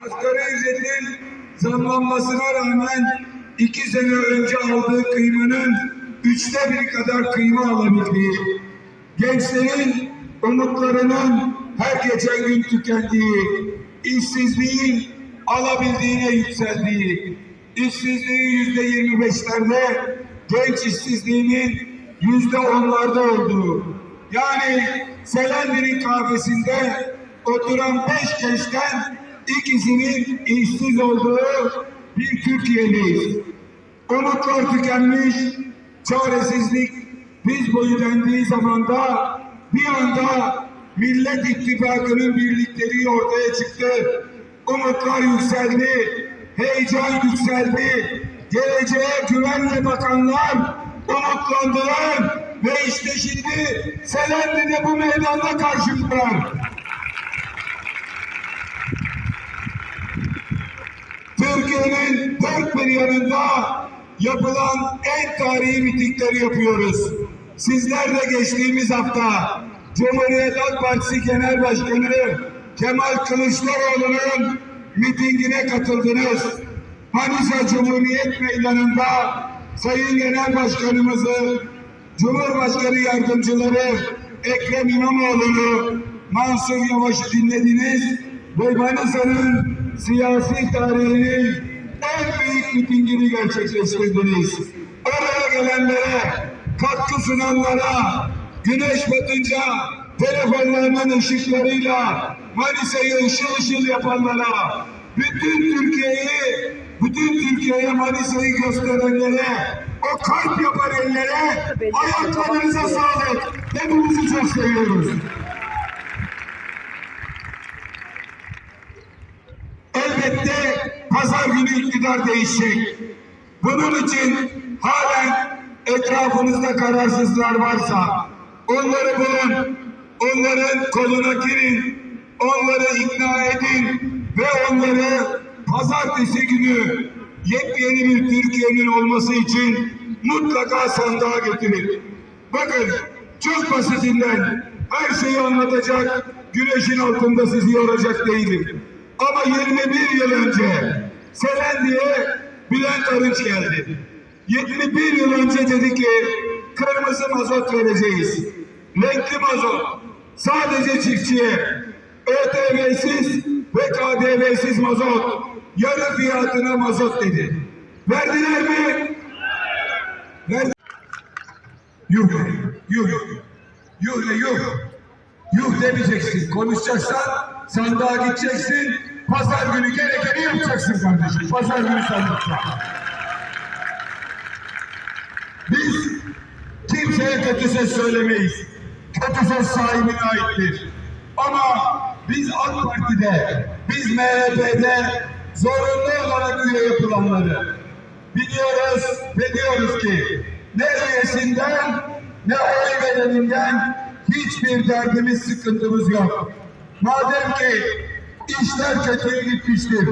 Asgari ücretin zamlanmasına rağmen iki sene önce aldığı kıymanın üçte bir kadar kıyma alabildiği, gençlerin umutlarının her geçen gün tükendiği, işsizliğin alabildiğine yükseldiği, işsizliğin yüzde yirmi beşlerde, genç işsizliğinin yüzde onlarda olduğu, yani Selendi'nin kahvesinde oturan beş gençten ikisinin işsiz olduğu bir Türkiye'deyiz. Umutlar tükenmiş, çaresizlik biz boyu dendiği zamanda bir anda Millet İttifakı'nın birlikleri ortaya çıktı. Umutlar yükseldi, heyecan yükseldi. Geleceğe güvenle bakanlar umutlandılar ve işte şimdi Selendi'de bu meydanda karşımdalar. Türkiye'nin dört bir yanında yapılan en tarihi mitingleri yapıyoruz. Sizler de geçtiğimiz hafta Cumhuriyet Halk Partisi Genel Başkanı Kemal Kılıçdaroğlu'nun mitingine katıldınız. Manisa Cumhuriyet Meydanı'nda Sayın Genel Başkanımızı, Cumhurbaşkanı Yardımcıları Ekrem İmamoğlu'nu, Mansur Yavaş'ı dinlediniz ve Manisa'nın siyasi tarihinin en büyük mitingini gerçekleştirdiniz. Oraya gelenlere, katkı sunanlara, güneş batınca telefonlarının ışıklarıyla Manisa'yı ışıl ışıl yapanlara, bütün Türkiye'yi, bütün Türkiye'ye Manisa'yı gösterenlere, o kalp yapan ellere ayaklarınıza sağlık. Hepinizi çok seviyoruz. Elbette pazar günü iktidar değişecek. Bunun için halen etrafınızda kararsızlar varsa onları bulun, onların koluna girin, onları ikna edin ve onları pazartesi günü yepyeni bir Türkiye'nin olması için mutlaka sandığa getirin. Bakın çok basitinden her şeyi anlatacak, güneşin altında sizi yoracak değilim. Ama 21 yıl önce Selendi'ye Bülent Arınç geldi. 21 yıl önce dedi ki kırmızı mazot vereceğiz. Renkli mazot. Sadece çiftçiye. ÖTV'siz ve KDV'siz mazot. Yarı fiyatına mazot dedi. Verdiler mi? Verdi. Yuh, yuh, yuh ne yuh. Yuh demeyeceksin. Konuşacaksan sandığa gideceksin. Pazar günü gerekeni yapacaksın kardeşim. Pazar günü sandıkta. Biz kimseye kötü söz söylemeyiz. Söz sahibine aittir. Ama biz AK Parti'de, biz MHP'de zorunlu olarak üye yapılanları biliyoruz ve diyoruz ki ne üyesinden ne oy vereninden hiçbir derdimiz, sıkıntımız yok. Madem ki işler kötüye gitmiştir,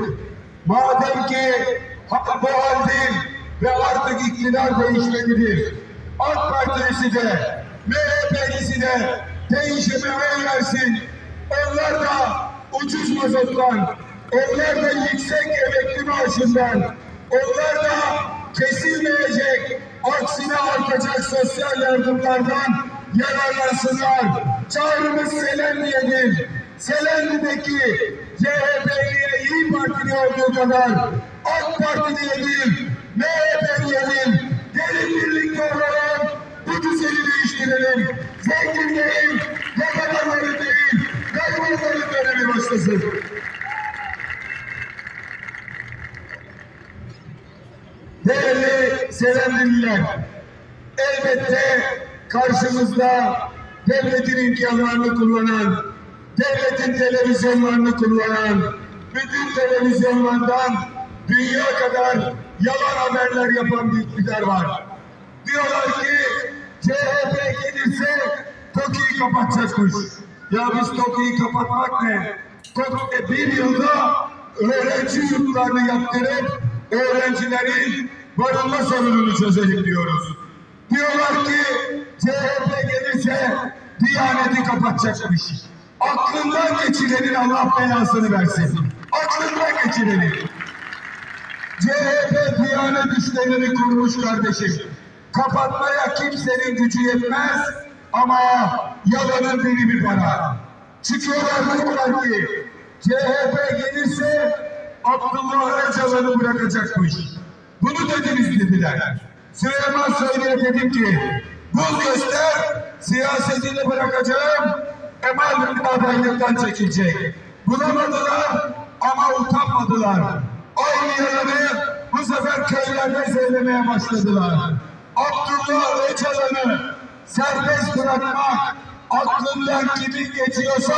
madem ki bu hal değil ve artık iktidar değişmelidir. AK Partilisi de, MHP'lisi de değişime oy. Onlar da ucuz mazottan, onlar da yüksek emekli maaşından, onlar da kesilmeyecek, aksine artacak sosyal yardımlardan yararlansınlar. Çağrımız Selendi'yedir. Selendi'deki CHP'liye İyi Partili olduğu kadar AK Partiliye değil, MHP'liye değil, gelin birlikte olalım, bu düzeni değiştirelim. Zenginlerin, yakalanları değil, garibanların dönemi başlasın. Değerli Selendi'liler, elbette karşımızda devletin imkanlarını kullanan, devletin televizyonlarını kullanan, bütün televizyonlardan dünya kadar yalan haberler yapan bir iktidar var. Diyorlar ki CHP gelirse TOKİ'yi kapatacakmış. Ya biz TOKİ'yi kapatmak ne? TOKİ'de bir yılda öğrenci yurtlarını yaptırıp öğrencilerin barınma sorununu çözelim diyoruz. Diyorlar ki CHP gelirse Diyaneti kapatacakmış. Aklından geçirenin Allah belasını versin. Aklından geçirenin. CHP Diyanet işlerini kurmuş kardeşim. Kapatmaya kimsenin gücü yetmez ama yalanın biri bir para. Çıkıyorlar diyorlar ki CHP gelirse Abdullah Öcalan'ı bırakacakmış. Bunu dediniz dediler. Süleyman Soylu'ya dedim ki bul göster siyasetini bırakacağım Emal adaylıktan çekilecek. Bulamadılar ama utanmadılar. Aynı yalanı bu sefer köylerde söylemeye başladılar. Abdullah Öcalan'ı serbest bırakmak aklından kimin geçiyorsa